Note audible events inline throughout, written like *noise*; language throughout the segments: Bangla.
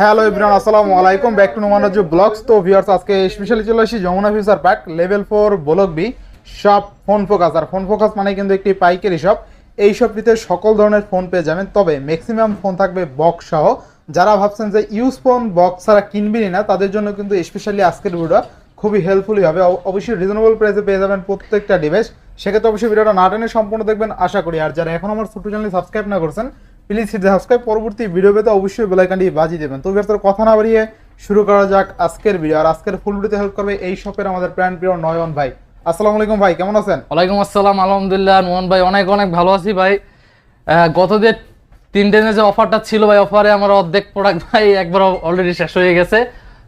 হ্যালো ইব্রান আসসালামু আলাইকুম back to Noman Raju blogs তো ভিউয়ার্স আজকে স্পেশালি চলে আসি Jamuna future park level four block B shop phone focus আর ফোন ফোকাস মানে কিন্তু একটি পাইকারি শপ এই শপটিতে সকল ধরনের ফোন পেয়ে যাবেন। তবে ম্যাক্সিমাম ফোন থাকবে বক্স সহ। যারা ভাবছেন যে ইউজ ফোন বক্স ছাড়া কিনবেনই না, তাদের জন্য কিন্তু স্পেশালি আজকের ভিডিও খুবই হেল্পফুলই হবে। অবশ্যই রিজনেবল প্রাইসে পেয়ে যাবেন প্রত্যেকটা ডিভাইস সেক্ষেত্রে অবশ্যই ভিডিওটা না টেনে সম্পূর্ণ দেখবেন, আশা করি। আর যারা এখন আমার ছোট্ট চ্যানেল সাবস্ক্রাইব না করছেন প্লিজ হিট সাবস্ক্রাইব পরবর্তী ভিডিও পেতে অবশ্যই বেলাইকানটি বাজিয়ে দেবেন। তো তোর কথা না বাড়িয়ে শুরু করা যাক আজকের ভিডিও আর আজকের ফুল ভিডিওতে হেল্প করবে এই শপের আমাদের প্রাণ প্রিয় নয়ন ভাই। আসসালামু আলাইকুম ভাই, কেমন আছেন? ওয়ালাইকুম আসসালাম, আলহামদুলিল্লাহ। নয়ন ভাই, অনেক অনেক ভালো আছি ভাই। গত যে তিনটে যে অফারটা ছিল ভাই অফারে আমার অর্ধেক প্রোডাক্ট ভাই একবার অলরেডি শেষ হয়ে গেছে।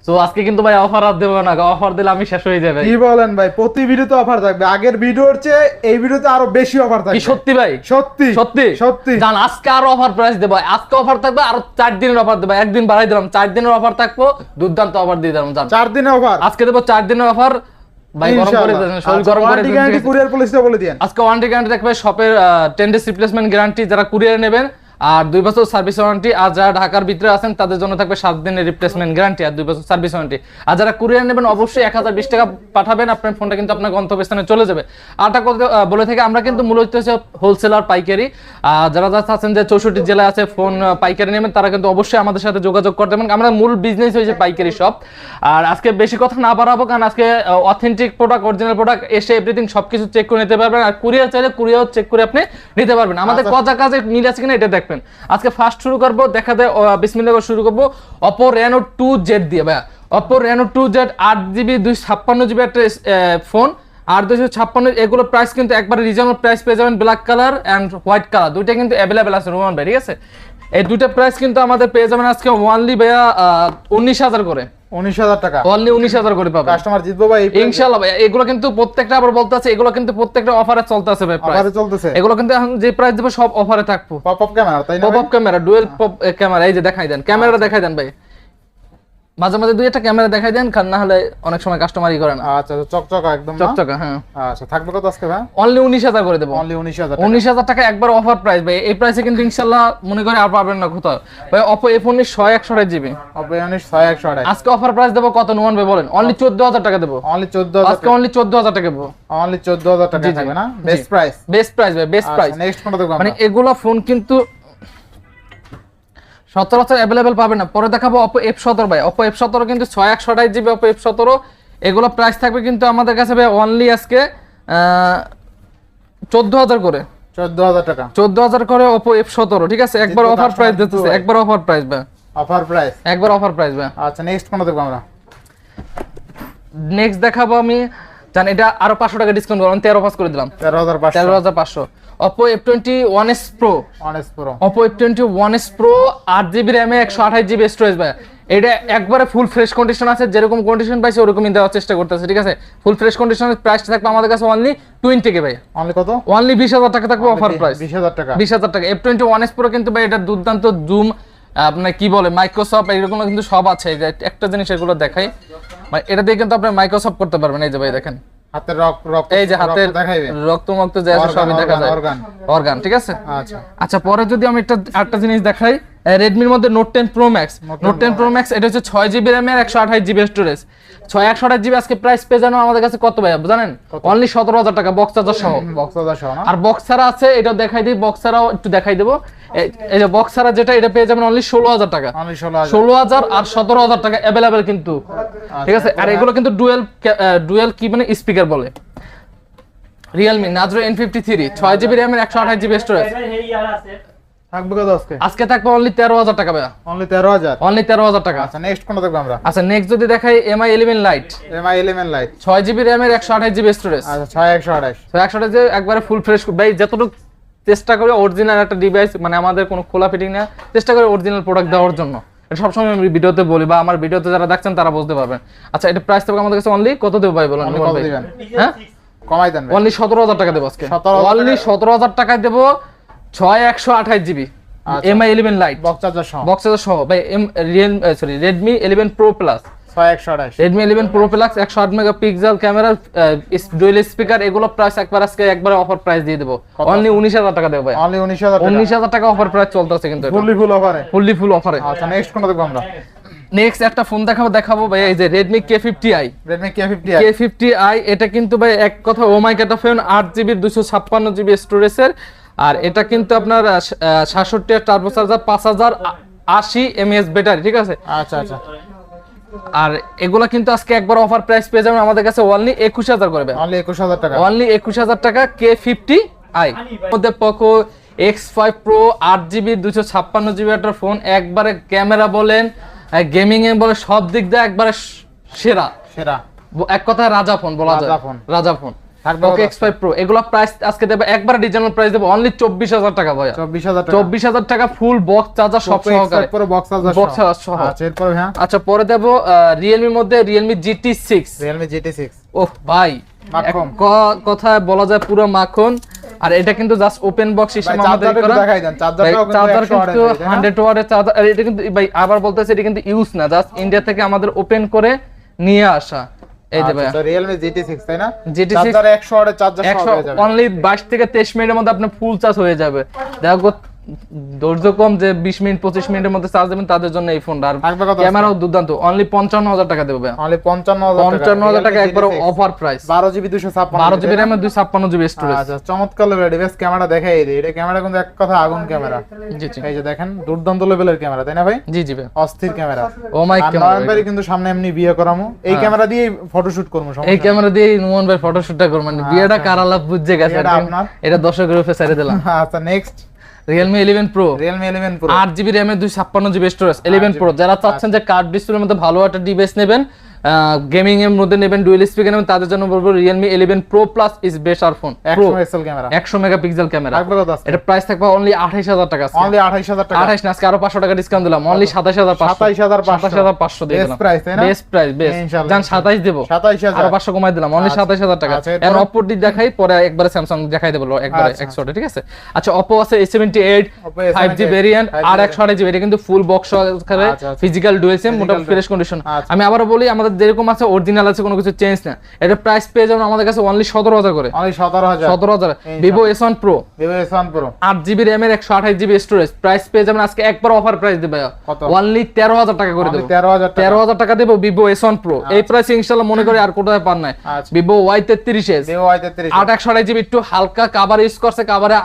তো আজকে কিন্তু ভাই অফার আর দেবো না অফার দিলে আমি শেষ হয়ে যাবে। কি বলেন ভাই প্রতি ভিডিওতে অফার থাকবে। আগের ভিডিওর চেয়ে এই ভিডিওতে আরও বেশি অফার থাকবে। সত্যি ভাই? সত্যি সত্যি? সত্যি। জান আজকে আরও অফার প্রাইস দেবো। আজকে অফার থাকবে আর চার দিনের অফার দেবো। একদিন বাড়াই দিলাম চার দিনের অফার থাকব দুর্দান্ত অফার দিয়ে দিলাম জান। চার দিনে অফার আজকে দেবো চার দিনের অফার ভাই গরম করে শরীর গরম করে দিন, ঠিক আছে? কুরিয়ার পলিসিটা বলে আজকে ওয়ারেন্টি গ্যারান্টি থাকবে শপের টেন ডেজ রিপ্লেসমেন্ট গ্যারান্টি যারা কুরিয়ারে নেবেন আর দুই বছর সার্ভিস ওয়ারেন্টি আর যারা ঢাকার ভিতরে আছেন তাদের জন্য থাকবে সাত দিনের রিপ্লেসমেন্ট গ্যারান্টি আর দুই বছর সার্ভিস ওয়ারেন্টি। আর যারা কুরিয়ার নেবেন অবশ্যই এক হাজার বিশ টাকা পাঠাবেন আপনার ফোনটা কিন্তু আপনার গন্তব্যস্থানে চলে যাবে। আরটা কথা বলে থেকে আমরা কিন্তু মূলত হচ্ছে হোলসেলার পাইকারি। আর যারা যারা আছেন যে চৌষট্টি জেলায় আছে ফোন পাইকারি নেবেন তারা কিন্তু অবশ্যই আমাদের সাথে যোগাযোগ করতে পারেন। আমরা মূল বিজনেস হয়েছে পাইকারি শপ আর আজকে বেশি কথা না বাড়াবো কারণ আজকে অথেন্টিক প্রোডাক্ট অরিজিনাল প্রোডাক্ট এসে এভরিথিং সবকিছু চেক করে নিতে পারবেন। আর কুরিয়ার চাইলে কুরিয়ার চেক করে আপনি নিতে পারবেন। আমাদের আচ্ছা। কথা কাজে মিল আছে কিনা এটা দেখবেন। আজকে ফার্স্ট শুরু করব, দেখা দেয় বিসমিল্লা করে শুরু করব। অপো রেনো টু জেড দিয়ে, ভাইয়া। অপো রেনো টু জেড আট জিবি দুই ছাপ্পান্ন জিবি একটা ফোন আর দুশো ছাপ্পান্ন, এগুলো প্রাইস কিন্তু একবারে রিজনেবল প্রাইস পেয়ে যাবেন black colour and white colour দুইটা কিন্তু অ্যাভেলেবেল আছে, রোমান ভাই, ঠিক আছে? এই দুইটা প্রাইস কিন্তু আমাদের পেয়ে যাবেন আজকে ওয়ানলি ভাইয়া উনিশ হাজার করে। উনিশ হাজার টাকা। অনলি উনিশ হাজার করে পাবেন। কাস্টমার জিতবো ভাই ইনশাআল্লাহ ভাই এগুলো কিন্তু প্রত্যেকটা আবার বলতাছে এগুলো কিন্তু প্রত্যেকটা অফারে ভাই প্রাইস অফারে চলতেছে? এগুলো কিন্তু এখন যে প্রাইস দেবো সব অফারে থাকব। পপ আপ ক্যামেরা তাই না pop up camera dual pop camera এই যে দেখাই দেন ক্যামেরাটা দেখাই দেন ভাই। মাঝে মাঝে দুই একটা ক্যামেরা দেখাই দেন কারণ না হলে অনেক সময় কাস্টমারই করে না আচ্ছা আচ্ছা, চকচকা একদম? চকচকা হ্যাঁ। আচ্ছা থাকবে কত আজকে ভাই? অনলি উনিশ হাজার করে দেবো। অনলি উনিশ হাজার উনিশ হাজার টাকা একবার অফার প্রাইস ভাই। এই প্রাইসে কিন্তু ইনশাল্লাহ মনে করি আর পাবেন না কোথাও। ভাই উনিশ ছয় একশো জিবি হবে উনিশ ছয় একশো আড়াই আজকে অফার প্রাইস দেবো কত? নুমান ভাই বলেন। অনলি চোদ্দ হাজার টাকা দেবো। অনলি চোদ্দ হাজার আজকে অনলি চোদ্দ হাজার টাকা দেবো। অনলি চোদ্দ হাজার টাকা জি, জি। থাকবে না? বেস্ট প্রাইস বেস্ট প্রাইস ভাই বেস্ট প্রাইস নেক্সট কোনটা দেখব মানে এগুলা ফোন কিন্তু সচরাচর অ্যাভেলেবেল পাবে না। পরে দেখাবো অপো এফ সতেরো ভাই। অপো এফ সতেরো কিন্তু ছয় একশো আঠাশ জিবি অপো এফ সতেরো। এগুলো প্রাইস থাকবে কিন্তু আমাদের কাছে ভাই অনলি আজকে চোদ্দ হাজার করে। চোদ্দ হাজার টাকা। চোদ্দ হাজার করে অপো এফ সতেরো ঠিক আছে? একবার অফার প্রাইস দিতেছে একবার অফার প্রাইস ভাই। অফার প্রাইস একবার অফার প্রাইস ভাই। আচ্ছা নেক্সট কোনটা দেখব আমরা? নেক্সট দেখাবো আমি জান এটা আরও পাঁচশো টাকা ডিসকাউন্ট করলাম তেরো পাঁচ করে দিলাম। তেরো হাজার তেরো হাজার পাঁচশো। One S pro অনেস pro Oppo F twenty one S pro আট জিবি র্যামে একশো আঠাশ জিবি স্টোরেজ ভাই। এটা একবারে ফুল ফ্রেশ কন্ডিশন আছে যেরকম কন্ডিশন পাইছে ওরকমই দেওয়ার চেষ্টা করতেছে ঠিক আছে? ফুল ফ্রেশ কন্ডিশনের প্রাইসটা থাকবে আমাদের কাছে অনলি টোয়েন্টি কে ভাই। অনলি কত? অনলি বিশ হাজার টাকা থাকবে অফার প্রাইস বিশ হাজার টাকা। বিশ হাজার টাকা। F twenty one S pro কিন্তু ভাই এটা দুর্দান্ত জুম আপনার কি বলে মাইক্রোসফট এরকম কিন্তু সব আছে। যে একটা জিনিস এগুলো দেখাই। মানে এটা দিয়ে কিন্তু আপনি মাইক্রোসফট করতে পারবেন। এই যে ভাই দেখেন। হাতের রক রক এই যে হাতের রক্ত মক্ত যে আছে সবই দেখা যায়। অর্গান। অর্গান ঠিক আছে? আচ্ছা। আচ্ছা পরে যদি আমি একটা একটা জিনিস দেখাই রেডমির মধ্যে note ten pro max note ten pro max এটা হচ্ছে ছয় জিবি র্যামের একশো আঠাশ জিবি স্টোরেজ ছয় একশো আঠাশ জিবি আজকে প্রাইস পেয়ে জানো আমাদের কাছে কত ভাই জানেন? অনলি সতেরো হাজার টাকা বক্স চার্জার সহ। বক্স হাজার সহ আর বক্স ছাড়া আছে এটা দেখাই দিই বক্স ছাড়াও একটু দেখাই দেবো। এই- যে বক্স ছাড়া যেটা এটা পেয়ে যাবেন অনলি ষোলো হাজার টাকা। ষোলো হাজার। ষোলো হাজার আর সতেরো হাজার টাকা অ্যাভেলেবেল কিন্তু। ঠিক আছে? আর এগুলো কিন্তু ডুয়েল ডুয়েল কি মানে? স্পিকার বলে। রিয়েলমি নাজরো এন ফিফটি থ্রি ছয় জিবি র্যামের একশো আঠাশ জিবি স্টোরেজ থাকবে কত আজকে? আজকে থাকবে অনলি তেরো হাজার টাকা ভাইয়া। অনলি তেরো হাজার? অনলি তেরো হাজার টাকা। আচ্ছা নেক্সট কোনটা দেখব আমরা? আচ্ছা নেক্সট যদি দেখাই Mi eleven lite Mi eleven lite ছয় জিবি র্যামের একশো আঠাশ জিবি স্টোরেজ আচ্ছা ছয় একশো আঠাশ। তো একশো যে একবারে ফুল ফ্রেশ ভাই যতটুকু চেষ্টা করি অরিজিনাল একটা ডিভাইস মানে আমাদের কোনো খোলা ফিটিং না চেষ্টা করি অরিজিনাল প্রোডাক্ট দেওয়ার জন্য। এটা সবসময় আমি ভিডিওতে বলি বা আমার ভিডিওতে যারা দেখছেন তারা বুঝতে পারবেন। আচ্ছা এটা প্রাইস থাকবে আমাদের কাছে অনলি কত দেবো ভাই বলুন? হ্যাঁ কমাই দেন অনলি সতেরো হাজার টাকা দেবো আজকে। অনলি সতেরো হাজার টাকায় দেবো ছয় একশো আঠাশ GB. Mi eleven lite box charger সহ। বক্সের সহ। ভাই M real sorry Redmi eleven pro plus Redmi eleven pro plus একশো আট mega pixel camera dual speaker এগুলো প্রাইস একবার আজকে একবার অফার প্রাইস দিয়ে দেবো। অনলি উনিশ হাজার টাকা দেবো ভাই। অনলি উনিশ হাজার উনিশ হাজার টাকা অফার প্রাইস চলতেছে কিন্তু ফুললি ফুল অফারে ফুললি ফুল অফারে আচ্ছা নেক্সট কোনটা দেখব আমরা? নেক্সট একটা ফোন দেখাবো দেখাবো ভাই এই যে এটা কিন্তু ভাই এক কথা ও মাই ফোন আট জিবির দুশো ছাপ্পান্ন জিবি স্টোরেজের আর এটা কিন্তু আপনার সাতষট্টি টার্বো চার্জার পাঁচ হাজার আশি এমএএস ব্যাটারি ঠিক আছে? আচ্ছা আচ্ছা। আর এগুলা কিন্তু আজকে একবার অফার প্রাইস পেয়ে যাবেন আমাদের কাছে অনলি একুশ হাজার করবে। অনলি একুশ হাজার টাকা। অনলি একুশ হাজার টাকা কে ফিফটি আই মধ্যে পোকো এক্স ফাইভ প্রো আট জিবি দুশো ছাপ্পান্ন জিবি একটা ফোন একবারে ক্যামেরা বলেন গেমিং এ বলে সব দিক দিয়ে একবারে সেরা। সেরা। এক কথায় রাজা ফোন বলা যায়। রাজা ফোন। রাজা ফোন থাকবে এক্স ফাইভ প্রো এগুলো প্রাইস আজকে দেবে একবারে ডিজাইনাল প্রাইস দেবে অনলি চব্বিশ হাজার টাকা ভাইয়া। চব্বিশ হাজার টাকা। চব্বিশ হাজার টাকা ফুল বক্স চার্জার সব সহকারে। বক্স চার্জার Box charger সহ। আচ্ছা এরপরে পরে দেবো রিয়েলমির মধ্যে Realme GT six Realme GT six ওহ ভাই মাখন। ক- কথায় বলা যায় পুরো মাখন। আর এটা কিন্তু জাস্ট ওপেন বক্স হিসেবে আমাদের করা। চার্জার কিন্তু ওয়াটের, তাই 100 ওয়াটের চার্জার। এটা কিন্তু ভাই আবার বলতেছে এটা কিন্তু ইউজ না জাস্ট ইন্ডিয়া থেকে আমাদের ওপেন করে নিয়ে আসা। এই যে ভাই আচ্ছা তাই না? GT6 চার্জার একশো ওয়াটের চার্জার সহ 100 পেয়ে অনলি 22 থেকে 23 মিনিটের মধ্যে আপনার ফুল চার্জ হয়ে যাবে। দেখো ধৈর্য কম যে 20 মিনিট 25 মিনিটের মধ্যে চার্জ দেবেন তাদের জন্য এই ফোনটা। আর ক্যামেরাও দুর্দান্ত। অনলি 55000 টাকা দেবে অনলি পঞ্চান্ন হাজার 55000 টাকা একবার অফার প্রাইস বারো জিবি দুশো ছাপ্পান্ন 12 জিবি 256 জিবি স্টোরেজ আচ্ছা চমৎকার লেভেলের ডিভাইস ক্যামেরা দেখাই দিই এটা ক্যামেরা কিন্তু এক কথা আগুন ক্যামেরা। জি জি। এই যে দেখেন দুর্দান্ত লেভেলের ক্যামেরা তাই না ভাই? জি জি ভাই। অস্থির ক্যামেরা। ও মাই আর নভেম্বরে কিন্তু সামনে এমনি বিয়ে করামু। এই ক্যামেরা দিয়ে ফটোশুট করব এই ক্যামেরা দিয়ে নুমান ভাই ফটোশুটটা করবেন বিয়েটা কারালা বুঝে গেছে বিয়েটা আপনার? এটা দর্শকের উপরে ছেড়ে দিলাম। *laughs* আচ্ছা next Realme eleven pro Realme eleven pro আট জিবি এর দুই ছাপ্পান্ন জিবি স্টোরেজ ইলেভেন প্রো যারা চাচ্ছেন যে কার্ড ডিসপ্লের মধ্যে ভালো একটা ডিভাইস নেবেন গেমিং এর মধ্যে নেবেন ডুয়েল স্পিকার নেবেন তাদের জন্য বলব Realme eleven pro plus is better phone একশো মেগাপিক্সেল ক্যামেরা এটা প্রাইস থাকবে অনলি আঠাইশ হাজার টাকা অনলি আঠাইশ হাজার টাকা। আঠাইশ আজকে আরও পাঁচশো টাকা ডিসকাউন্ট দিলাম। অনলি সাতাশ হাজার সাতাইশ হাজার সাতাশ হাজার পাঁচশো দিয়ে বেস্ট দিলাম বেস্ট প্রাইস বেস্ট ইনশাআল্লাহ। জান সাতাইশ দেবো। সাতাইশ হাজার। আরও পাঁচশো কমাই দিলাম। অনলি সাতাশ হাজার টাকা। আচ্ছা? এখন অপোর দিক দেখাই পরে একবারে স্যামসাং দেখাই দেবো একবারে আচ্ছা। একশোটা ঠিক আছে? আচ্ছা অপো আছে A seventy eight five G A78, variant আর একশো আঠাশ জিবি এটা কিন্তু ফুল বক্স আচ্ছা, আচ্ছা। ফিজিক্যাল ডুয়েল সিম মোটামুটি ফ্রেশ কন্ডিশন আচ্ছা। আমি আবারও বলি আমাদের যেরকম আছে অরিজিনাল আছে কোনো কিছু চেঞ্জ না। এটা প্রাইস পেয়ে যাবেন আমাদের কাছে অনলি সতেরো হাজার করে। অনলি সতেরো হাজার। সতেরো হাজার। Vivo S one pro Vivo S one pro আট জিবি র্যামের একশো আঠাশ জিবি স্টোরেজ প্রাইস পেয়ে যাবেন আজকে একবার অফার প্রাইস দেবে অনলি তেরো হাজার টাকা করে দেবো। তেরো হাজার তেরো হাজার টাকা দেবো ভিভো এস ওয়ান প্রো এই প্রাইস ইনশাল্লাহ মনে করি আর কোথায় পান নাই। আচ্ছা। ভিভো ওয়াই তেত্রিশ এস আট একশো আড়াই জিবি একটু হালকা কাবার ইউজ করছে। কাবারে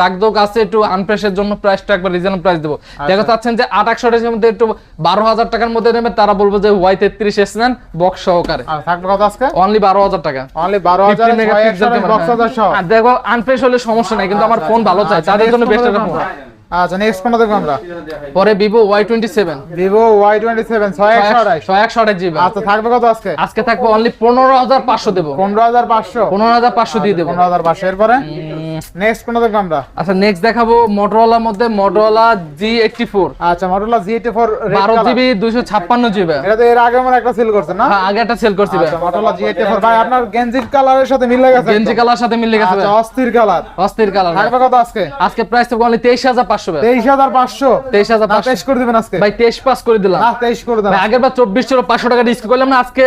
দাগ দোগ আছে একটু আনপ্রেসের জন্য প্রাইসটা একবার রিজনেবল প্রাইস দেবো। আচ্ছা। দেখা যাচ্ছেন যে আট একশো আড়াই মধ্যে একটু বারো হাজার টাকার মধ্যে নেবে তারা বলব যে ওয়াই তেত্রিশ এস নেন বক্স সহকারে। আর থাকবে কত আজকে? অনলি বারো হাজার টাকা। অনলি বারো হাজার 15 মেগাপিক্সেল বক্স সহ দেখো আনফ্রেশ হলে সমস্যা নাই কিন্তু আমার ফোন ভালো চাই আচ্ছা, তাদের জন্য বেস্ট একটা ফোন? আচ্ছা নেক্সট কোনটা দেখব আমরা। পরে একশো আঠাইশ ছয় একশো আঠাশ জিবি। আচ্ছা থাকবে কত আজকে? আজকে থাকবে অনলি পনেরো হাজার পাঁচশো দেবো। পনেরো হাজার পাঁচশো। পনেরো হাজার পাঁচশো দিয়ে দেবো। পনেরো হাজার পাঁচশো। এরপরে? নেক্সট কোনটা দেখব আমরা। আচ্ছা নেক্সট দেখাবো মোটরোলার মধ্যে মোটরোলা জি এইটটি ফোর আচ্ছা জিবি দুইশো ছাপ্পান্ন জিবি। এটা তো এর আগে আমরা একটা সেল করছে না? হ্যাঁ আগে একটা সেল করছি ভাই। আচ্ছা এইটি ফোর ভাই আপনার গেঞ্জির কালারের সাথে মিলে গেছে গেঞ্জি কালার সাথে মিলে গেছে আচ্ছা অস্থির কালার অস্থির কালার থাকবে কত আজকে? আজকে প্রাইস থাকবে অনলি তেইশ হাজার পাঁচশো তেইশ হাজার পাঁচশো। তেইশ হাজার তেইশ করে দিবেন আজকে। ভাই তেইশ পাস করে দিলাম। তেইশ করে দেন। আগের বার চব্বিশ ছিল পাঁচশো টাকা ডিসকাউন্ট করলাম না আজকে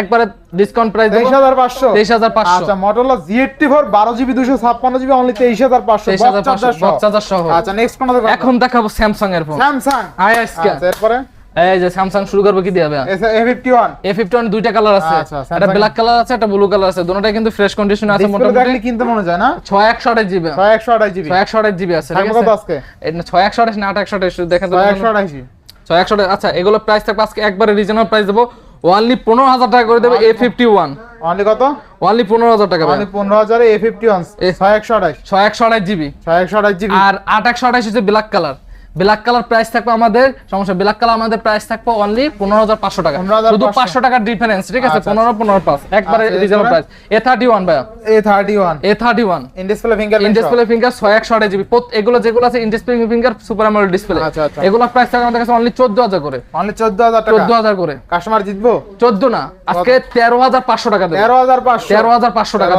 একবারে ডিসকাউন্ট প্রাইস তেইশ হাজার পাঁচশো। তেইশ হাজার পাঁচশো। আচ্ছা মডেল জি এইটি ফোর বারো জিবি দুশো ছাপ্পান্ন জিবি অনলি তেইশ হাজার পাঁচশো। তেইশ হাজার পাঁচশো আচ্ছা নেক্সট এখন দেখাবো স্যামসাং এর ফোন স্যামসাং আই আজকে। আচ্ছা এরপরে? এই যে স্যামসাং শুরু করব কি দিয়ে ভাই A fifty one A fifty one দুইটা কালার আছে। আচ্ছা, একটা ব্ল্যাক কালার আছে একটা ব্লু কালার আছে। দুটোটাই কিন্তু ফ্রেশ কন্ডিশন আছে মোটামুটি। দেখলে কিনতে মনে যায় না? ছয় একশো আঠাশ জিবি। ছয় একশো আঠাশ জিবি। ছয় একশো আঠাশ জিবি আছে ঠিক আছে? আজকে। এটা ছয় একশো আঠাশ না আট একশো আঠাশ দেখেন তো ছয় একশো আঠাশি। ছয় একশো আঠাশ আচ্ছা এগুলো প্রাইস থাকবে আজকে একবারে রিজনেবল প্রাইস দেবো। পনেরো হাজার টাকা করে দেবে অনলি কত? টাকা অনলি এ জিবি। ছয় একশো আঠাশ জিবি। আর আট একশো আঠাশ হচ্ছে black colour black colour price থাকবে আমাদের সমস্যা ব্ল্যাক কালার আমাদের প্রাইস থাকবে অনলি পনেরো হাজার পাঁচশো টাকা। 15,500 শুধু পাঁচশো। টাকার ডিফারেন্স ঠিক আছে? আচ্ছা, পনেরো পনেরো পাঁচ একবারে আচ্ছা, reasonable? Price A thirty one ভাইয়া। A thirty one A thirty one in display finger in display finger ছয় একশো আঠাশ জিবি এগুলো যেগুলো আছে in display finger super AMOLED display আচ্ছা, আচ্ছা। এগুলো প্রাইস থাকবে আমাদের কাছে অনলি চোদ্দ হাজার করে। অনলি চোদ্দ হাজার চোদ্দ হাজার করে। কাস্টমার জিতবো? চোদ্দ না আজকে তেরো হাজার পাঁচশো টাকা দেবে। তেরো হাজার পাঁচশো। তেরো হাজার পাঁচশো টাকা।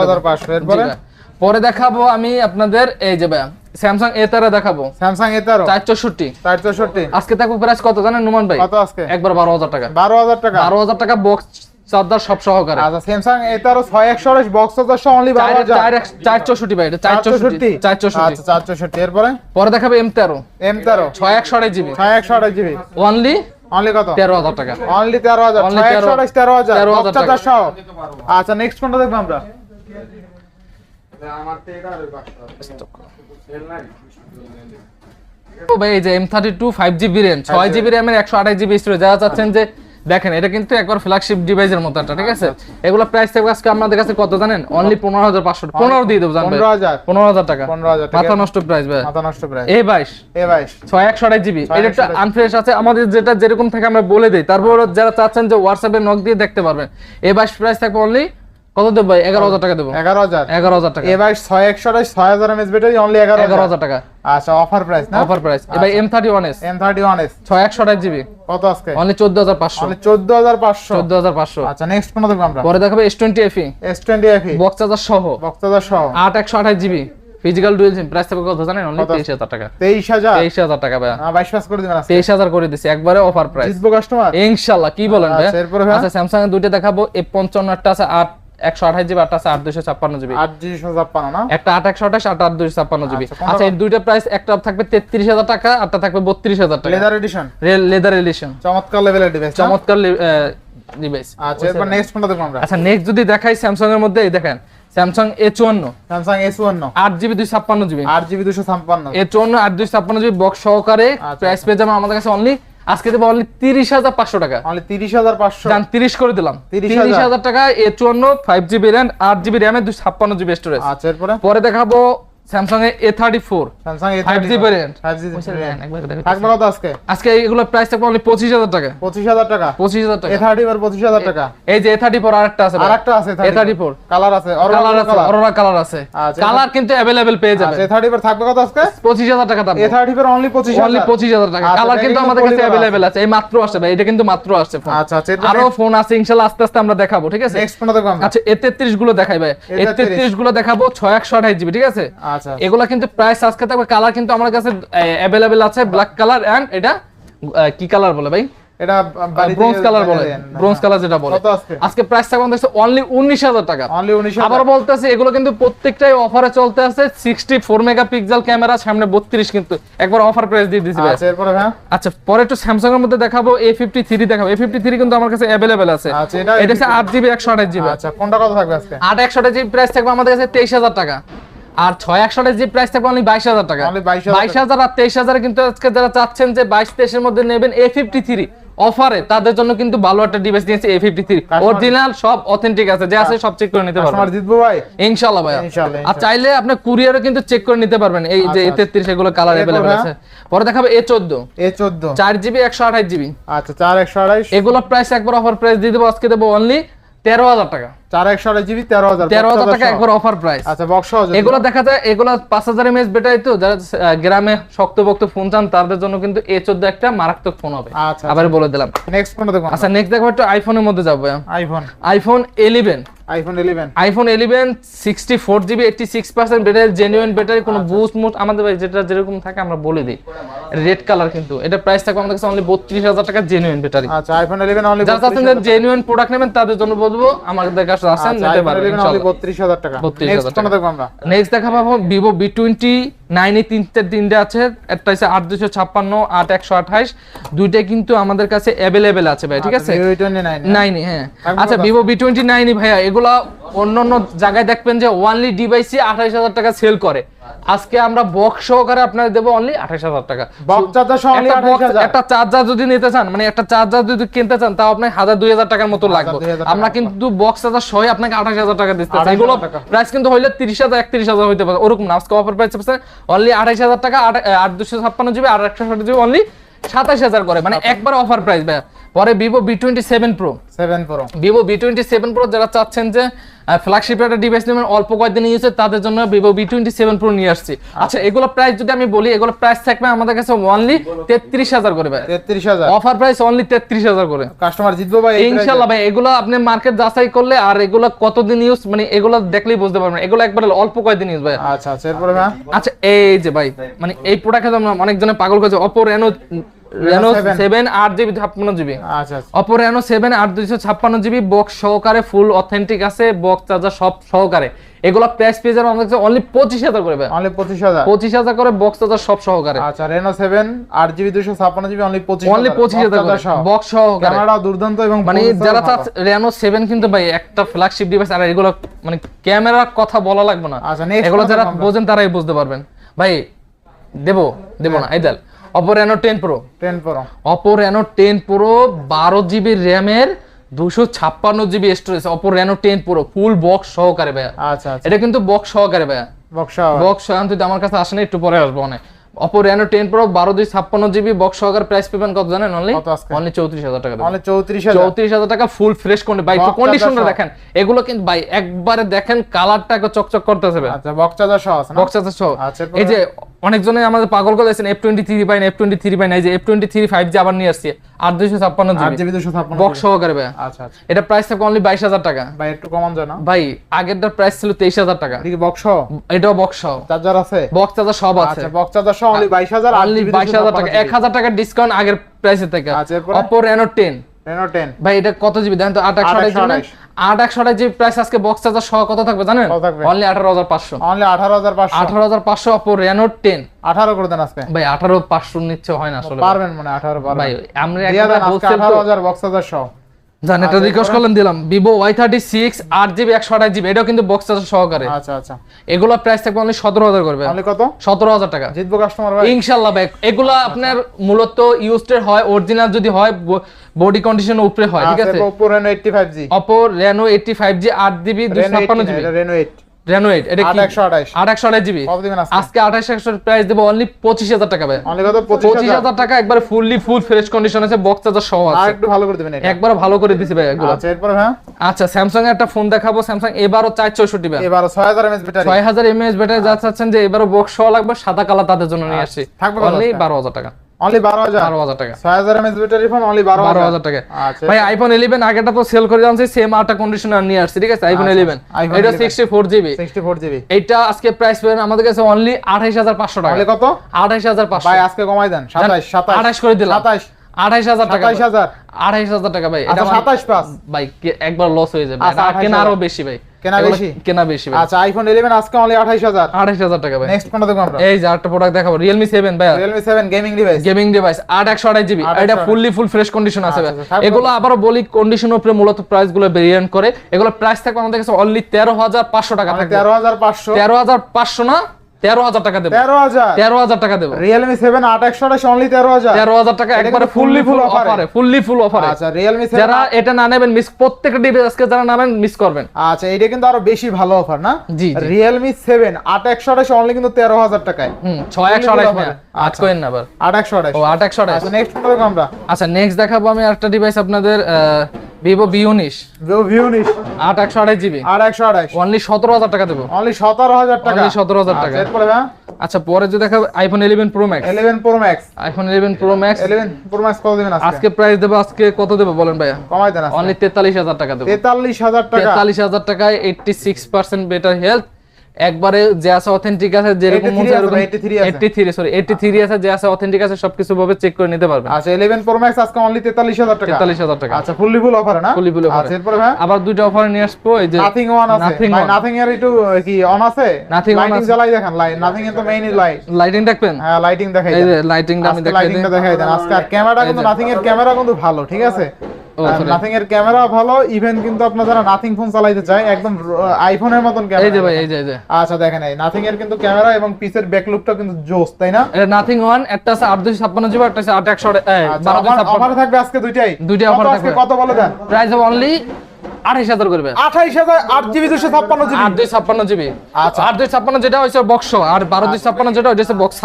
পরে দেখাবো আমি আপনাদের এই যে ভাই স্যামসাং এ তেরো দেখাবো। স্যামসাং এ তেরো চার চৌষট্টি চার চৌষট্টি আজকে থাকব প্রাইস কত জানেন নুমান ভাই কত আজকে? একবার বারো হাজার টাকা। বারো হাজার টাকা। বারো হাজার টাকা বক্স চার্জার সব সহকারে। আচ্ছা স্যামসাং এ তেরো ছয় একশো আঠাশ বক্স চারশো অনলি বারো চার- হাজার। চার চৌষট্টি ভাই এটা চার চৌষট্টি চার চৌষট্টি আচ্ছা চার চৌষট্টি এরপরে? পরে দেখাবে এম তেরো এম তেরো ছয় একশো আড়াই জিবি ছয় একশো আঠাশ জিবি অনলি অনলি কত? তেরো হাজার টাকা। অনলি তেরো হাজার। Only ছয় তেরো- একশো আঠাশ তেরো হাজার। তেরো বক্স টাকা। আচ্ছা নেক্সট কোনটা দেখব আমরা। তো ভাই এই যে M thirty two five GB RAM ছয় জিবি র্যামের একশো আঠাশ জিবি স্টোরেজ যারা চাচ্ছেন যে দেখেন এটা কিন্তু একবার ফ্ল্যাগশিপ ডিভাইসের মতো একটা ঠিক আছে? এগুলো প্রাইস থাকবে আজকে আমাদের কাছে কত জানেন? অনলি পনেরো হাজার পাঁচশো পনেরো দিয়ে দেবো পনেরো হাজার। টাকা। পনেরো হাজার মাথা নষ্ট প্রাইস ভাই। মাথা নষ্ট প্রায় এ বাইশ। এ বাইশ। ছয় একশো জিবি এটা একটা আনফ্রেশ আছে। আমাদের যেটা যেরকম থাকে আমরা বলে দিই তারপর যারা চাচ্ছেন যে হোয়াটসঅ্যাপে নক দিয়ে দেখতে পারবেন। এ বাইশ প্রাইস থাকবে অনলি কত দেবো ভাই? এগারো হাজার টাকা দেবো। এগারো হাজার। এগারো হাজার টাকা। ছয় একশো ছয় হাজার এমএস ব্যাটারি অনলি এগারো এগারো হাজার টাকা। আচ্ছা অফার প্রাইস না? অফার প্রাইস এবার M thirty one S M thirty one S ছয় একশো জিবি কত আজকে? অনলি চোদ্দ হাজার পাঁচশো। চোদ্দ হাজার পাঁচশো। চোদ্দ হাজার পাঁচশো। আচ্ছা নেক্সট দেখব আমরা? পরে দেখাবে S twenty FE S twenty FE box charger সহ। বক্স চার্জার সহ। আট একশো আঠাশ GB physical dual SIM price থাকবে কত জানেন? অনলি কত? তেইশ হাজার টাকা। তেইশ হাজার? তেইশ হাজার টাকা ভাইয়া। বাইশ পাস করে দিবেন আজকে। তেইশ হাজার করে দিছি। একবারে অফার প্রাইস জিতবো কাস্টমার ইনশাল্লাহ কি বলেন ভাই আচ্ছা, এরপরে আচ্ছা স্যামসাং এর দুইটা দেখাবো। এ পঞ্চান্ন একটা আছে আট একশো আঠাশ জিবি একটা আছে আট দুশো ছাপ্পান্ন জিবি। আট দুইশো ছাপ্পান্ন না? একটা আট একশো আঠাশ আট আট দুশো ছাপ্পান্ন জিবি। আচ্ছা, আচ্ছা এই দুইটা প্রাইস একটা থাকবে তেত্রিশ হাজার টাকা আরটা থাকবে বত্রিশ হাজার টাকা। লেদার এডিশন লেদার এডিশন চমৎকার লেভেলের ডিভাইস চমৎকার ডিভাইস আচ্ছা নেক্সট কোনটা দেখব আমরা? আচ্ছা নেক্সট যদি দেখাই স্যামসাং এর মধ্যে দেখেন স্যামসাং এ চুয়ান্ন। স্যামসাং এস ওয়ান আট জিবি দুই ছাপ্পান্ন জিবি। আট জিবি দুশো ছাপ্পান্ন। এ চুয়ান্ন আট দুই ছাপ্পান্ন জিবি বক্স সহকারে প্রাইস পেয়ে যাবে আমাদের কাছে অনলি আজকে দেবো অনলি তিরিশ হাজার পাঁচশো টাকা। অনলি তিরিশ হাজার পাঁচশো। তিরিশ করে দিলাম। 30,000 তিরিশ হাজার টাকা এ চুয়ান্ন ফাইভ জিবি র্যাম আট জিবি র্যামের দুই ছাপ্পান্ন জিবি স্টোরেজ আচ্ছা এরপরে? পরে দেখাবো Samsung A A thirty four Samsung A five GB variant five G থাকবে কত আজকে। আজকে এগুলো প্রাইস থাকবে অনলি পঁচিশ হাজার টাকা। পঁচিশ হাজার টাকা? পঁচিশ হাজার টাকা। এ থার্টি এবার পঁচিশ হাজার টাকা? এই যে এ থার্টি ফোর আরেকটা আছে আর একটা আছে এ থার্টি ফোর কালার আছে কালার আছে অরোরা কালার আছে। আচ্ছা, কালার কিন্তু অ্যাভেলেবেল পেয়ে যাবে এ থার্টি এবার থাকবে কত আজকে? পঁচিশ হাজার টাকা দাম। এ থার্টি এবার অনলি পঁচিশ অনলি পঁচিশ হাজার টাকা। আচ্ছা, কালার এটা কিন্তু আমাদের কাছে অ্যাভেলেবেল আছে। এই মাত্র আসছে ভাই এটা কিন্তু মাত্র আসছে ফোন আচ্ছা আচ্ছা আরও ফোন আছে ইনশাল্লাহ আস্তে আস্তে আমরা দেখাবো ঠিক আছে? নেক্সট কোনটা দেখব আচ্ছা এ তেত্রিশগুলো দেখাই ভাই। এ A33 তেত্রিশগুলো দেখাবো ছয় একশো আঠাশ জিবি ঠিক আছে? আচ্ছা এগুলা কিন্তু প্রাইস আজকে থাকবে। কালার কিন্তু আমার কাছে অ্যাভেলেবেল আছে ব্ল্যাক কালার এন্ড এটা কি কালার বলে ভাই? এটা ব্রোঞ্জ কালার বলে। ব্রোঞ্জ কালার যেটা বলে। আজকে? প্রাইস থাকবে আমাদের অনলি উনিশ হাজার টাকা। অনলি উনিশ আবার বলতেছে এগুলো কিন্তু প্রত্যেকটাই অফারে চলতে আছে সিক্সটি ফোর মেগাপিক্সেল ক্যামেরা সামনে বত্রিশ কিন্তু। একবার অফার প্রাইস দিয়ে দিছি আচ্ছা এরপরে হ্যাঁ? আচ্ছা পরে একটু স্যামসাং এর মধ্যে দেখাবো এ ফিফটি থ্রি দেখাবো। এ ফিফটি থ্রি কিন্তু আমার কাছে অ্যাভেলেবেল আছে। আচ্ছা, এটা হচ্ছে আট জিবি একশো আঠাশ জিবি আচ্ছা কোনটা কত থাকবে আজকে? আট একশো আঠাশ জিবি প্রাইস থাকবে আমাদের কাছে তেইশ হাজার টাকা। আর ছয় একশো আঠাশ জিবি প্রাইস থাকবে অনলি বাইশ হাজার টাকা। বাইশ হাজার আর তেইশ হাজার কিন্তু আজকে যারা চাচ্ছেন যে বাইশ তেইশের মধ্যে নেবেন এ ফিফটি থ্রি অফারে তাদের জন্য কিন্তু ভালো একটা ডিভাইস নিয়েছে এ ফিফটি থ্রি অরিজিনাল সব অথেন্টিক আছে যে আছে সব চেক করে নিতে পারবেন। জিতবো ভাই? ইনশাল্লাহ ইনশাল্লাহ, আর চাইলে আপনি কুরিয়ারও কিন্তু চেক করে নিতে পারবেন এই যে এ তেত্রিশ এগুলো কালার এরপর অ্যাভেলেবেল আছে। পরে দেখাবে এ চোদ্দ। এ চোদ্দ। চার জিবি একশো আঠাশ জিবি। আচ্ছা চার একশো আড়াইশ এগুলো প্রাইস একবার অফার প্রাইস দিয়ে দেবো আজকে দেবো অনলি তেরো হাজার টাকা। আচ্ছা গ্রামে শক্তপোক্ত ফোন চান তাদের জন্য কিন্তু এ চোদ্দ একটা মারাত্মক ফোন হবে। আচ্ছা আবার বলে দিলাম। নেক্সট কোনটা দেখব আচ্ছা নেক্সট দেখো একটু আইফোনের মধ্যে যাব iPhone eleven GB battery genuine battery কোনো বুস্ট মুট আমাদের ভাই যেটা যেরকম থাকে আমরা বলে দিই। রেড কালার কিন্তু। এটা প্রাইস থাকবে আমাদের কাছে অনলি বত্রিশ হাজার টাকা জেনুইন ব্যাটারি আচ্ছা আইফোন ইলেভেন অনলি যারা চাচ্ছেন জেনুইন প্রোডাক্ট নেবেন তাদের জন্য বলব আমাদের কাছে আসেন নিতে আইফোন পারবেন অনলি বত্রিশ টাকা। 32,000 নেক্সট কোনটা আমরা। নেক্সট দেখাবো Vivo ভিভো বি টোয়েন্টি নাইনে তিনটে তিনটে আছে একটা হচ্ছে আট দুশো ছাপ্পান্ন আট একশো আঠাশ দুইটাই কিন্তু আমাদের কাছে अवेलेबल আছে ভাই ঠিক আছে? নাইন নাইনে হ্যাঁ। আচ্ছা Vivo ভিভো বি টোয়েন্টি ভাইয়া এগুলা অন্য অন্য জায়গায় দেখবেন যে ওয়ানলি ডিভাইসই আঠাশ হাজার টাকা সেল করে। আজকে আমরা বক্স সহকারে আপনার দেবো অনলি আঠাশ হাজার টাকা। একটা চার্জার যদি নিতে চান মানে একটা চার্জার যদি কিনতে চান তাও আপনার হাজার দুই হাজার টাকার মতো লাগবে। আমরা কিন্তু বক্স চার্জার সহ আপনাকে আঠাশ হাজার টাকা দিতে 28,000 এগুলো প্রাইস কিন্তু হইলে তিরিশ হাজার একত্রিশ হাজার হইতে পারে। ওরকম না। আজকে অফার প্রাইস আছে অনলি আঠাইশ হাজার টাকা আট আট দুশো ছাপ্পান্ন জিবি আর একশো ষাট জিবি অনলি সাতাশ হাজার করে। মানে একবার অফার প্রাইস ভাই পরে Vivo B twenty seven pro seven pro Vivo B twenty seven pro যারা চাচ্ছেন যে ফ্ল্যাগশিপ একটা ডিভাইস নেবেন অল্প কয়েকদিন ইউজে তাদের জন্য Vivo B twenty seven pro নিয়ে আসছি। আচ্ছা। এগুলো প্রাইস যদি আমি বলি এগুলো প্রাইস থাকবে আমাদের কাছে অনলি তেত্রিশ হাজার করে ভাই। তেত্রিশ হাজার। অফার প্রাইস অনলি তেত্রিশ হাজার করে। কাস্টমার জিতবো ভাই ইনশাল্লাহ ভাই এগুলো আপনি মার্কেট যাচাই করলে আর এগুলো কতদিন ইউজ মানে এগুলো দেখলেই বুঝতে পারবেন। এগুলো একবার অল্প কয়েকদিন ইউজ ভাই। আচ্ছা আচ্ছা এরপরে আচ্ছা এই যে ভাই মানে এই প্রোডাক্টে অনেকজনে পাগল করেছে। অপো রেনো রেনো 7 সেভেন আট জিবি ছাপ্পান্ন জিবি আচ্ছা অপো রেনো সেভেন আট দুইশো ছাপ্পান্ন জিবি বক্স সহকারে ফুল অথেন্টিক আছে বক্স চার্জার সব সহকারে। এগুলো প্রাইস পেয়ে যাবে আমাদের অনলি পঁচিশ হাজার করে অনলি পঁচিশ হাজার? পঁচিশ হাজার করে বক্স চার্জার সব সহকারে। আচ্ছা জিবি দুশো ছাপ্পান্ন জিবি অনলি পঁচিশ অনলি পঁচিশ হাজার করে। বক্স সহকারে। ক্যামেরা দুর্দান্ত এবং মানে যারা। রেনো সেভেন কিন্তু ভাই একটা ফ্ল্যাগশিপ ডিভাইস আর এগুলো মানে ক্যামেরার কথা বলা লাগবে না। আচ্ছা, এগুলো যারা বোঝেন তারাই বুঝতে পারবেন। ভাই দেবো দেবো না এই দেখ। Oppo Reno ten pro ten pro Oppo Reno ten pro বারো জিবি র্যামের দুশো ছাপ্পান্ন GB storage Oppo Reno ten pro full box সহকারে ভাইয়া। আচ্ছা আচ্ছা। এটা কিন্তু বক্স সহকারে ভাইয়া। বক্সা বক্স আমার কাছে আসে না একটু পরে আসব অনেক। অপো রেনো টেন প্রো বারো দুই ছাপ্পান্ন জিবি বক্স সহকারে প্রাইস পেবেন কত জানেন অনলি অনলি চৌত্রিশ হাজার টাকা। অনলি চৌত্রিশ চৌত্রিশ হাজার টাকা ফুল ফ্রেশ কোন ভাই Box কন্ডিশনটা দেখেন। এগুলো কিন্তু ভাই একবারে দেখেন কালারটা চকচক করতেছে আচ্ছা বক্স চার্জার সহ আছে বক্স আছে সহ। আচ্ছা, এই যে অনেকজনে আমাদের পাগল করে দিয়েছেন এফ টোয়েন্টি থ্রি পাইন এফ টোয়েন্টি থ্রি পাইন এই যে F twenty three five G আবার নিয়ে আসছে আট দুইশো ছাপ্পান্ন জিবি বক্স সহকারে ভাই আচ্ছা আচ্ছা। এটা প্রাইস থাকবে অনলি বাইশ হাজার টাকা। ভাই একটু কমান যায় না। ভাই আগেরটার প্রাইস ছিল তেইশ হাজার টাকা। বক্স এটাও বক্স চার্জার আছে? বক্স চার্জার সব আছে। বক্স চার্জার সহ অনলি বাইশ হাজার অনলি বাইশ হাজার টাকা। এক হাজার টাকা ডিসকাউন্ট আগের প্রাইসের থেকে। আচ্ছা, এরপরে? Oppo Reno ten Reno ten ভাই এটা কত জিবি? দেখেন তো আট একশো আট আঠাশ একশো আঠাশ। আট একশো আঠাশ জিবি প্রাইস আজকে বক্স চার্জার সহ কত থাকবে জানেন? অনলি আঠারো হাজার পাঁচশো। অনলি আঠারো হাজার পাঁচশো। আঠারো হাজার পাঁচশো অপো রেনো টেন আঠারো করে দেন আজকে। ভাই আঠারো পাঁচশো নিচ্ছে হয় না আসলে। পারবেন মানে আঠারো পারবেন। ভাই আমরা হোলসেল বক্স চার্জার সহ। জান এটা রিকোয়েস্ট করলেন দিলাম। ভিভো ওয়াই থার্টি সিক্স আট জিবি একশো আঠাশ জিবি এটাও কিন্তু বক্স চার্জার সহকারে। আচ্ছা আচ্ছা। এগুলো প্রাইস থাকবে অনলি সতেরো হাজার করবে। অনলি কত? সতেরো হাজার টাকা। জিতবো কাস্টমার ভাই। ইনশাল্লাহ ভাই এগুলা আপনার মূলত ইউজড হয় অরিজিনাল যদি হয় বডি কন্ডিশন উপরে হয় ঠিক আছে? Reno eighty five G Oppo Reno eighty five G আট জিবি দুশো রেনো এটা কি? জিবি? আজকে। প্রাইস দেবো অনলি টাকা ভাই। অনলি কত? টাকা একবার ফুললি ফুল ফ্রেশ কন্ডিশন আছে বক্স চার্জার সহ আর একটু ভালো করে দিবেন এটা। একবার ভালো করে দিছি ভাই এগুলো। আচ্ছা এরপর হ্যাঁ? আচ্ছা স্যামসাং এর একটা ফোন দেখাবো। স্যামসাং এবারও চার চৌষট্টি ভাই। ব্যাটারি ব্যাটারি যা চাচ্ছেন যে এবারও বক্স সহ লাগবে সাদা কালার তাদের জন্য নিয়ে আচ্ছা, অনলি আজকে? বারো হাজার টাকা। অনলি বারো হাজার? টাকা। ছয় হাজার এমএস ব্যাটারি ফোন অনলি বারো বারো হাজার টাকা। আচ্ছা। ভাই আইফোন আগেটা তো সেল করে জানছি সেম কন্ডিশনার নিয়ে আসছি ঠিক আছে? আইফোন আচ্ছা, ইলেভেন iPhone এটা 11 sixty four GB sixty four GB এইটা আজকে প্রাইস পেবেন আমাদের কাছে অনলি আঠাইশ হাজার পাঁচশো টাকা। অনলি কত? আঠাইশ হাজার পাঁচশো। ভাই আজকে কমাই দেন। করে দিলাম। টাকা। ভাই। এটা আচ্ছা পাঁচ ভাই একবার লস হয়ে যাবে। আচ্ছা, আর 28,000 আরও বেশি ভাই। কেনা বেশি? কেনা বেশি আচ্ছা আইফোন ইলেভেন আজকে অনলি আঠাইশ হাজার। আঠাইশ হাজার টাকা ভাই। নেক্সট কোনটা দেখব আমরা? এই যে আরেকটা প্রোডাক্ট দেখাবো। রিয়েলমি সেভেন ভাই Realme seven gaming device gaming device আট একশো আঠাশ জিবি এটা ফুললি ফুল ফ্রেশ কন্ডিশন আছে ভাই। আচ্ছা, আচ্ছা, এগুলো আবারো বলি কন্ডিশন উপরে মূলত প্রাইসগুলো ভেরিয়েন্ট করে। এগুলো প্রাইস থাকবে আমাদের কাছে অনলি তেরো হাজার পাঁচশো টাকা থাকবে। তেরো হাজার পাঁচশো। তেরো হাজার পাঁচশো না তেরো হাজার টাকা দেবো। তেরো হাজার। তেরো হাজার টাকা দেবো। রিয়েলমি সেভেন আট একশো আঠাশ অনলি তেরো হাজার। তেরো হাজার টাকা এটা একবারে ফুললি ফুল অফারে ফুললি ফুল অফারে আচ্ছা রিয়েলমি যারা এটা না নেবেন মিস প্রত্যেকটা ডিভাইস আজকে যারা মিস করবেন। আচ্ছা এটা কিন্তু আরও বেশি ভালো অফার না? জি। রিয়েলমি সেভেন আট একশো আঠাশ অনলি কিন্তু তেরো হাজার টাকায়। ছয় একশো আঠাশ আবার আট একশো আঠাশ ও আট একশো আঠাশ। আচ্ছা নেক্সট আমরা। আচ্ছা নেক্সট দেখাবো আমি একটা ডিভাইস আপনাদের ভিভো ভি উনিশ ভিউ উনিশ আট একশো আড়াই জিবি। আট একশো আড়াই। অনলি সতেরো হাজার টাকা দেবো। অনলি সতেরো হাজার টাকা। সতেরো হাজার টাকা। আচ্ছা, এরপরে হ্যাঁ আচ্ছা পরে যে দেখাবো iPhone eleven pro max eleven pro max iPhone eleven pro max eleven pro max কত দিবেন আজকে? আজকে প্রাইস দেবো আজকে কত দেবো বলেন ভাইয়া? কমাই দেন অনলি তেতাল্লিশ হাজার টাকা দেবো। তেতাল্লিশ হাজার টাকা। তেতাল্লিশ হাজার টাকায় eighty six percent better health একবারে যে আছে অথেন্টিক আছে যেরকম 83 আছে ভাই, 83 আছে। Eighty three sorry eighty three আছে যে আছে অথেন্টিক আছে সবকিছু ভাবে চেক করে নিতে পারবেন। আচ্ছা ইলেভেন প্রো ম্যাক্স আজকে অনলি তেতাল্লিশ হাজার টাকা। তেতাল্লিশ হাজার টাকা। আচ্ছা ফুললি ফুল অফার না? Full offer এ। আচ্ছা এরপরে হ্যাঁ আবার দুইটা অফার নিয়ে আসব এই যে নাথিং ওয়ান আছে। ভাই নাথিং এর একটু কি অন আছে? Nothing one lighting. জ্বালাই দেখেন নাথিং এর তো মেইন লাইট লাইটিং দেখবেন? হ্যাঁ লাইটিং দেখাই এই দেন। যে লাইটিংটা আমি দেখাই দেন। আজকে আর ক্যামেরা কিন্তু নাথিং এর ক্যামেরা কিন্তু ভালো ঠিক আছে। নাথিং এর ক্যামেরা ভালো ইভেন কিন্তু আপনারা যারা নাথিং ফোন চালাইতে চায় একদম আইফোনের মতন এই যে ভাই এই যে আচ্ছা দেখেন এই নাথিং এর কিন্তু ক্যামেরা এবং পিসের ব্যাক লুকটা কিন্তু জোস তাই না? এটা নাথিং ওয়ান একটা আছে আট দুশো ছাপ্পান্ন জিবি একটা আছে একশো আচ্ছা অফার থাকবে আজকে দুইটাই? offer আজকে থাকবে। কত বলে দেন? প্রাইস অনলি আঠাইশ হাজার করবে। আঠাইশ হাজার আট জিবি দুশো ছাপ্পান্ন জিবি। আট দুই ছাপ্পান্ন জিবি। আচ্ছা। আট দুই ছাপ্পান্ন যেটা হয়েছে বক্স আর বারো দুই ছাপ্পান্ন যেটা হয়েছে বক্স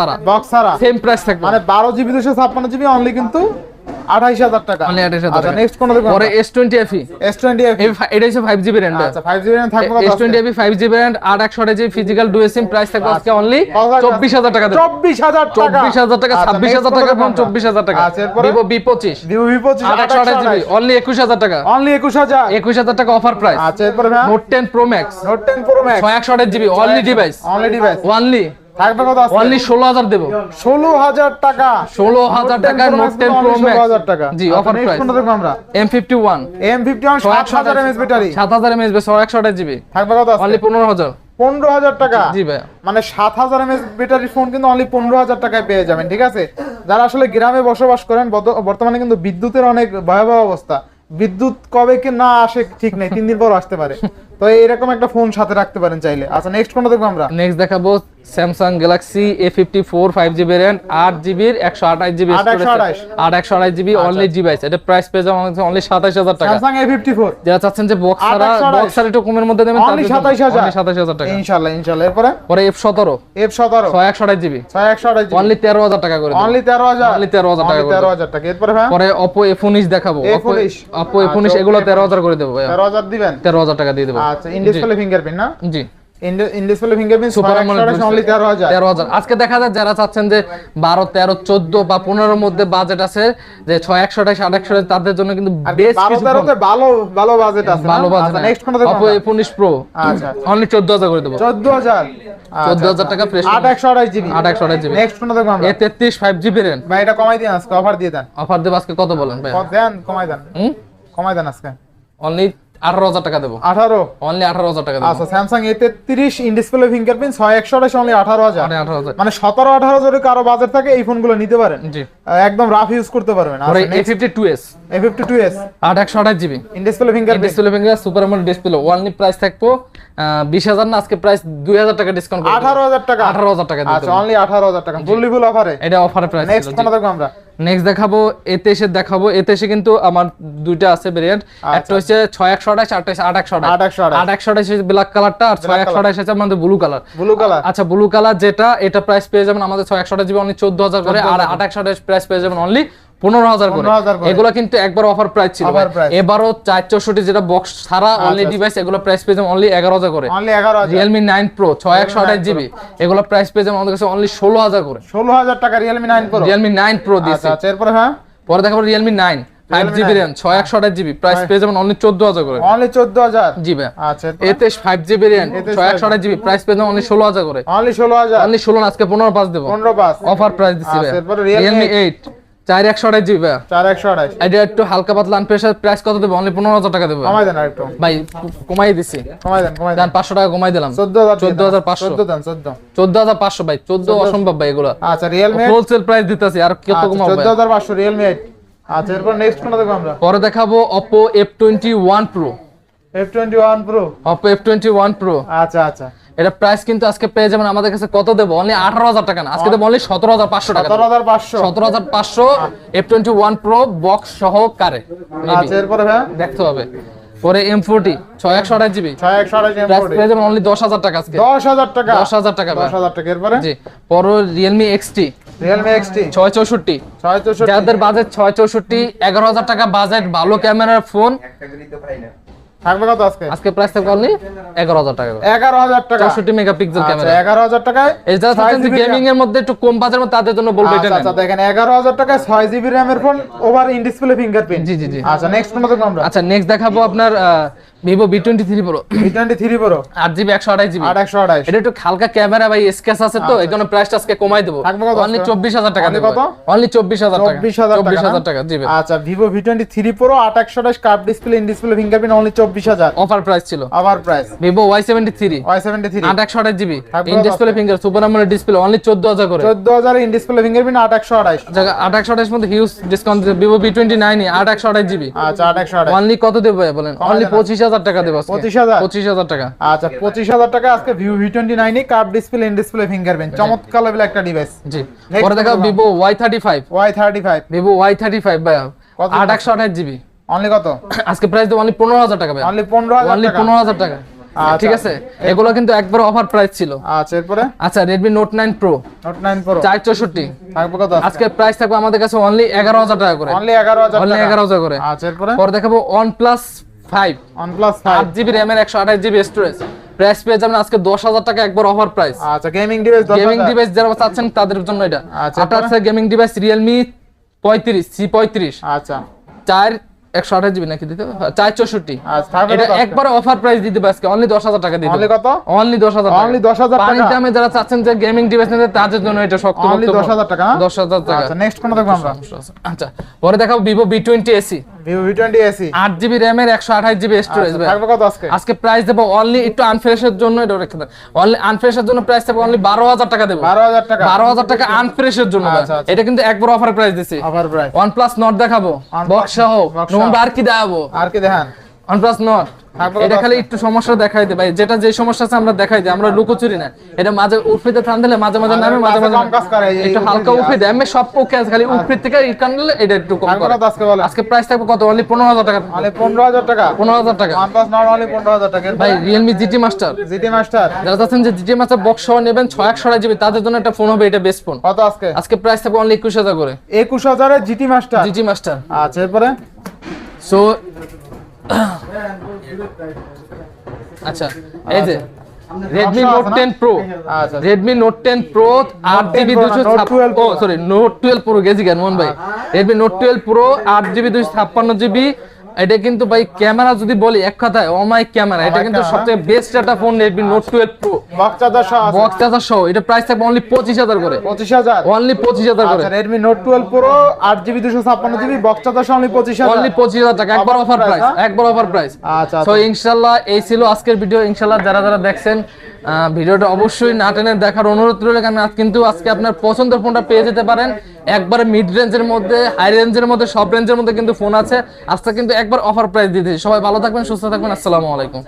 সেম প্রাইস থাকবে। মানে বারো জিবি দুশো ছাপ্পান্ন জিবি অনলি কিন্তু আঠাইশ হাজার টাকা। Only 28,000 আচ্ছা টাকা। নেক্সট কোন দেখব পরে এস টোয়েন্টি এফি এস এটা হচ্ছে ফাইভ জিবি র্যান্ড আচ্ছা ফাইভ জিবি থাকবে কত S twenty FE five GB RAM আট একশো GB physical dual SIM price থাকবে আজকে অনলি চব্বিশ হাজার টাকা আচ্ছা এরপরে? অনলি একুশ হাজার টাকা। অনলি একুশ হাজার? একুশ হাজার টাকা অফার প্রাইস আচ্ছা এরপরে ভাই Note ten pro max Note ten pro max ছয় একশো আঠাশ GB only device only device only থাকবে কত অনলি ষোলো হাজার দেবো। টাকা। ষোলো হাজার টাকা নোট টেন প্রো ষোলো হাজার টাকা। জি অফার প্রাইস কোনটা দেখব আমরা? M fifty one M fifty one সাত হাজার এমএস ব্যাটারি সাত হাজার এমএস ছয় একশো আঠাশ জিবি থাকবে কত অনলি পনেরো হাজার। পনেরো হাজার টাকা। জি ভাই মানে সাত হাজার এমএস ব্যাটারি ফোন কিন্তু অনলি পনেরো হাজার টাকায় পেয়ে যাবেন ঠিক আছে? যারা আসলে গ্রামে বসবাস করেন বর্তমানে কিন্তু বিদ্যুতের অনেক ভয়াবহ অবস্থা। বিদ্যুৎ কবে কি না আসে ঠিক নেই তিন দিন পর আসতে পারে। তো এরকম একটা ফোন সাথে রাখতে পারেন চাইলে। আচ্ছা নেক্সট কোনটা দেখব আমরা? নেক্সট দেখাবো Samsung Galaxy A fifty four five GB RAM আট জিবির একশো আঠাশ জিবি আট একশো আঠাশ। জিবি অনলি ডিভাইস এটা প্রাইস পেয়ে যাব অনলি সাতাশ হাজার টাকা। স্যামসাং এ ফিফটি ফোর যারা চাচ্ছেন যে বক্স আট ছাড়া বক্স ছাড়া একটু কমের মধ্যে দেবেন অনলি সাতাইশ হাজার। সাতাশ হাজার টাকা। ইনশাল্লাহ ইনশাল্লাহ। এরপরে? পরে এফ সতেরো। এফ সতেরো। ছয় একশো আঠাশ জিবি ছয় একশো আঠাশ অনলি তেরো হাজার টাকা করে। অনলি তেরো হাজার। অনলি তেরো হাজার টাকা তেরো হাজার টাকা। এরপরে পরে অপো এফ উনিশ দেখাবো। A19 অপো এফ উনিশ এগুলো তেরো হাজার করে দেবো তেরো হাজার দিবেন? তেরো হাজার টাকা দিয়ে দেবো। আচ্ছা ইনডিসপ্লে ফিঙ্গারপ্রিন্ট না? জি। In display fingerprint super super only তেরো হাজার। আজকে দেখা যায় যারা চাচ্ছেন যে বারো তেরো চোদ্দ বা পনেরোর মধ্যে বাজেট আছে যে ছয় একশো আঠাশ আট একশো তাদের জন্য কিন্তু বেশ বারো কিছু তেরোতে ভালো ভালো বাজেট আছে ভালো বাজেট নেক্সট কোনটা দেখব অপো এফ উনিশ আচ্ছা অনলি করে দেবো। টাকা ফ্রেশ জিবি। জিবি। নেক্সট কোনটা আমরা। জিবি ভাই এটা কমাই দিন আজকে অফার দিয়ে দেন। অফার দেবো আজকে কত বলেন ভাই? দেন কমাই দেন। কমাই দেন আজকে। অনলি আঠারো হাজার টাকা দেবো। আঠারো? অনলি আঠারো হাজার টাকা আচ্ছা স্যামসাং এ তেত্রিশ ফিঙ্গারপ্রিন্ট ছয় একশো আঠাশ অনলি আঠারো হাজার। আঠারো হাজার। মানে সতেরো আঠারো যদি কারও বাজেট থাকে এই ফোনগুলো নিতে পারেন। জি। একদম রাফ ইউজ করতে পারবেন। A fifty two S A fifty two S আট একশো আঠাশ GB display finger super AMOLED display only price থাকব। বিশ হাজার না আজকে প্রাইস দুই হাজার টাকা ডিসকাউন্ট আঠারো হাজার টাকা। আঠারো হাজার টাকা আচ্ছা অনলি আঠারো হাজার টাকা। ফুললি ফুল অফারে এটা অফারের প্রাইস নেক্সট কোনটা দেখব আমরা? নেক্সট দেখাবো এতে এসে দেখাবো। এতে এসে কিন্তু আমার দুইটা আছে ভেরিয়েন্ট একটা হচ্ছে ছয় একশো আঠাশ আট একশো আঠাশ। আট একশো আঠাশ। আট একশো আঠাশ ব্ল্যাক কালারটা আর ছয় একশো আঠাশ হচ্ছে আমাদের ব্লু কালার ব্লু কালার আচ্ছা ব্লু কালার যেটা এটা প্রাইস পেয়ে যাবেন আমাদের ছয় একশো আঠাশ জিবি অনলি চোদ্দ হাজার করে আর আট একশো আঠাশ প্রাইস পেয়ে যাবেন অনলি পনেরো হাজার করে। 15,000 এগুলো কিন্তু একবার অফার প্রাইস ছিল। এবারও চার চৌষট্টি যেটা বক্স ছাড়া অনলি আচ্ছা। ডিভাইস এগুলো প্রাইস পেয়ে যাবেন অনলি এগারো হাজার করে। রিয়েলমি নাইন প্রো ছয় একশো আঠাশ জিবি এগুলো প্রাইস পেয়ে যাবেন আমাদের কাছে অনলি ষোলো হাজার করে। ষোলো হাজার টাকা Realme nine pro Realme nine pro দিয়েছে। আচ্ছা আচ্ছা এরপরে হ্যাঁ? পরে দেখাবো Realme nine five GB 9 RAM ছয় একশো আঠাশ জিবি প্রাইস পেয়ে যাবেন অনলি চোদ্দ হাজার করে। অনলি চোদ্দ হাজার। জি ভাই। আচ্ছা এতে ফাইভ জিবি র্যাম ছয় একশো আঠাশ জিবি প্রাইস পেয়ে যাবেন অনলি ষোলো হাজার করে। অনলি ষোলো হাজার। অনলি ষোলো আজকে পনেরো পাঁচ দেবো। পনেরো পাঁচ। অফার প্রাইস দিচ্ছি আচ্ছা, রিয়েলমি এইট চার একশো জিবি চার একশো এটা একটু হালকা পাতলা আনপ্রেশার প্রাইস কত দেবো? অনলি পনেরো হাজার টাকা দেবো। কমাই দেন আর ভাই কমাই দিছি। কমাই দেন কমাই দেন দেন। পাঁচশো টাকা কমাই দিলাম। চোদ্দ হাজার চোদ্দ হাজার পাঁচশো। চোদ্দ দেন চোদ্দ। চোদ্দ হাজার পাঁচশো ভাই চোদ্দ অসম্ভব ভাই এগুলো। আচ্ছা রিয়েলমি হোলসেল প্রাইস দিতেছি আর কত কমাবো চোদ্দ হাজার পাঁচশো রিয়েলমি আচ্ছা এরপর নেক্সট কোনটা দেখব আমরা? পরে দেখাবো Oppo F twenty one pro F twenty one pro Oppo F twenty one pro আচ্ছা আচ্ছা। এটা প্রাইস কিন্তু আজকে পেয়ে যাবেন আমাদের কাছে কত দেবো? অনলি আঠারো হাজার টাকা না। আজকে দেবো অনলি সতেরো হাজার পাঁচশো টাকা সতেরো হাজার পাঁচশো। সতেরো হাজার পাঁচশো F twenty one pro box সহকারে Maybe। আচ্ছা দেখতে হবে। পরে এম ফোরটি ছয় একশো আঠাশ জিবি। ছয় একশো আঠাশ পেয়ে যাবেন অনলি দশ হাজার টাকা আজকে। দশ হাজার টাকা? দশ হাজার টাকা। দশ হাজার টাকা। এরপরে? জি। পরে রিয়েলমি এক্সটি রিয়েলমি এক্সটি ছয় চৌষট্টি। ছয় চৌষট্টি। যাদের বাজেট ছয় চৌষট্টি এগারো হাজার টাকা বাজেট ভালো ক্যামেরার ফোন থাকবে কত আজকে? আজকে প্রাইস থাকবে অনলি এগারো হাজার টাকা এগারো হাজার টাকা। চৌষট্টি মেগাপিক্সেল ক্যামেরা এগারো হাজার টাকায় এই যারা গেমিং এর মধ্যে একটু কম বাজেটের মধ্যে তাদের জন্য বলব এটা আচ্ছা আচ্ছা দেখেন এগারো হাজার টাকায় ছয় জিবি র্যামের phone over in display fingerprint জি জি জি। আচ্ছা নেক্সট দেখব আমরা আচ্ছা নেক্সট দেখাবো আপনার Vivo V twenty three pro V twenty three pro আট জিবি একশো আঠাশ জিবি। একশো আঠাশ। এটা একটু হালকা ক্যামেরা ভাই স্কেচ আছে তো এই জন্য প্রাইসটা আজকে কমাই দেবো। অনলি? চব্বিশ হাজার টাকা কত? অনলি চব্বিশ হাজার চব্বিশ হাজার চব্বিশ হাজার টাকা জি ভাই। আচ্ছা Vivo V twenty three pro আট একশো আঠাশ curve display in display fingerprint only চব্বিশ হাজার। অফার প্রাইস ছিল। আবার price Vivo Y seventy three Y seventy three আট একশো আঠাশ GB. In display finger super আমলের ডিসপ্লে অনলি চোদ্দ হাজার করে। চোদ্দ হাজার ইন ডিসপ্লে ফিঙ্গারপ্রিন্ট আট একশো আঠাশ। আট একশো আঠাশ মধ্যে huge discount Vivo V twenty nine আট একশো আঠাশ জিবি। আচ্ছা আট একশো আঠাশ। অনলি কত দেবো বলেন? অনলি পঁচিশ হাজার টাকা দেবো পঁচিশ হাজার? পঁচিশ হাজার টাকা। আচ্ছা পঁচিশ হাজার টাকা আজকে Vivo V twenty nine curve display in display fingerprint চমৎকার লেভেল একটা ডিভাইস জি। পরে দেখা। Vivo Y thirty five Y thirty five Vivo Y thirty five আট একশো আঠাশ জিবি। অনলি কত? আজকে প্রাইস দেবো অনলি পনেরো হাজার টাকা ভাই। অনলি পনেরো হাজার অনলি পনেরো হাজার টাকা। আচ্ছা। ঠিক আছে? এগুলো কিন্তু একবার অফার প্রাইস ছিল। আচ্ছা এরপরে? আচ্ছা Redmi Note nine pro Note nine pro চার চৌষট্টি। থাকবে কত আজকে? প্রাইস থাকবে আমাদের কাছে অনলি এগারো হাজার টাকা করে। অনলি এগারো হাজার অনলি টাকা। এগারো হাজার করে। আচ্ছা এরপরে? পরে দেখাবো OnePlus five OnePlus five আট জিবি র্যামের একশো আঠাশ জিবি স্টোরেজ প্রাইস পেয়ে যাবেন আজকে দশ হাজার টাকা একবার অফার প্রাইস আচ্ছা গেমিং ডিভাইস গেমিং ডিভাইস যারা চাচ্ছেন তাদের জন্য এটা। আচ্ছা, আঠাশ গেমিং ডিভাইস রিয়েলমি পঁয়ত্রিশ সি পঁয়ত্রিশ। আচ্ছা। চার একশো আঠাশ জিবি নাকি দিতে চার চৌষট্টি। আচ্ছা, এটা একবারে অফার প্রাইস দিতে আজকে। অনলি দশ হাজার টাকা দিতে কত? অনলি দশ হাজার Only 10,000 টাকা? পানির দামে যারা চাচ্ছেন যে গেমিং ডিভাইস নিতে তাদের জন্য এটা শক্ত Only 10,000 টাকা, দশ হাজার টাকা। আচ্ছা নেক্সট কোন দেখব আমরা? আচ্ছা পরে দেখাবো ভিভো বি টোয়েন্টি এসি থাকবে কত আজকে? আজকে প্রাইস দেবো অনলি একটু আনফ্রেশের জন্য এটা রেখে দেন। অনলি আনফ্রেশের জন্য প্রাইস দেবো অনলি বারো হাজার টাকা দেবো। বারো হাজার টাকা। বারো হাজার টাকা আনফ্রেশের জন্য। আচ্ছা, আচ্ছা। এটা কিন্তু একবার অফার প্রাইস দিছি। অফার প্রাইস দেখাবো। বক্স সহ। কি দেখাবো? আর কি দেখান? এটা খালি একটু সমস্যা দেখাই দে ভাই। যেটা যে সমস্যা আছে আমরা দেখাই দিই আমরা লুকোচুরি না। এটা মাঝে দিলে মাঝে মাঝে নামে মাঝে মাঝে একটু হালকা উফরি উফরি দেয় আমি সব ওকে আছে খালি উফরি থেকে দিলে এটা একটু কম করে। আজকে প্রাইস থাকবে কত? অনলি হাজার টাকা। মানে হাজার টাকা। পনেরো হাজার টাকা। অনলি হাজার টাকা। ভাই যারা চাচ্ছেন যে বক্স সহ নেবেন ছয় একশো জিবি তাদের জন্য একটা ফোন হবে এটা বেস্ট ফোন কত আজকে? আজকে প্রাইস থাকবে অনলি একুশ হাজার করে। একুশ হাজারের জিটি মাস্টার জিটি মাস্টার আচ্ছা এরপরে? সো আচ্ছা এই যে Redmi Note ten pro Redmi Note ten pro আট জিবি দুশো ও সরি নোট টুয়েলভ প্রো গেছি কেন ভাই। রেডমি নোট টুয়েলভ প্রো আট জিবি দুশো ছাপ্পান্ন জিবি এটা কিন্তু ভাই ক্যামেরা যদি বলি এক কথায় অমাইক ক্যামেরা এটা কিন্তু সবচেয়ে বেস্ট একটা phone Redmi Note 12 Pro box charger সহ আছে। বক্স চার্জার সহ এটা প্রাইস থাকবে অনলি 25000 করে। পঁচিশ হাজার। অনলি 25000 করে। আচ্ছা রেডমি নোট টুয়েলভ প্রো আট জিবি দুশো ছাপ্পান্ন জিবি বক্স চার্জার সহ অনলি পঁচিশ হাজার। অনলি পঁচিশ হাজার টাকা একবার অফার প্রাইস হ্যাঁ? একবার অফার প্রাইস আচ্ছা তো ইনশাল্লাহ এই ছিল আজকের ভিডিও ইনশাল্লাহ যারা যারা দেখছেন ভিডিওটা অবশ্যই না টেনে দেখার অনুরোধ রইল কারণ আজ কিন্তু আজকে আপনার পছন্দের ফোনটা পেয়ে যেতে পারেন। একবারে মিড রেঞ্জের মধ্যে হাই রেঞ্জের মধ্যে সব রেঞ্জের মধ্যে কিন্তু ফোন আছে। আজকে কিন্তু একবার অফার প্রাইস দিয়ে দিয়েছি সবাই ভালো থাকবেন সুস্থ থাকবেন আসসালামু আলাইকুম।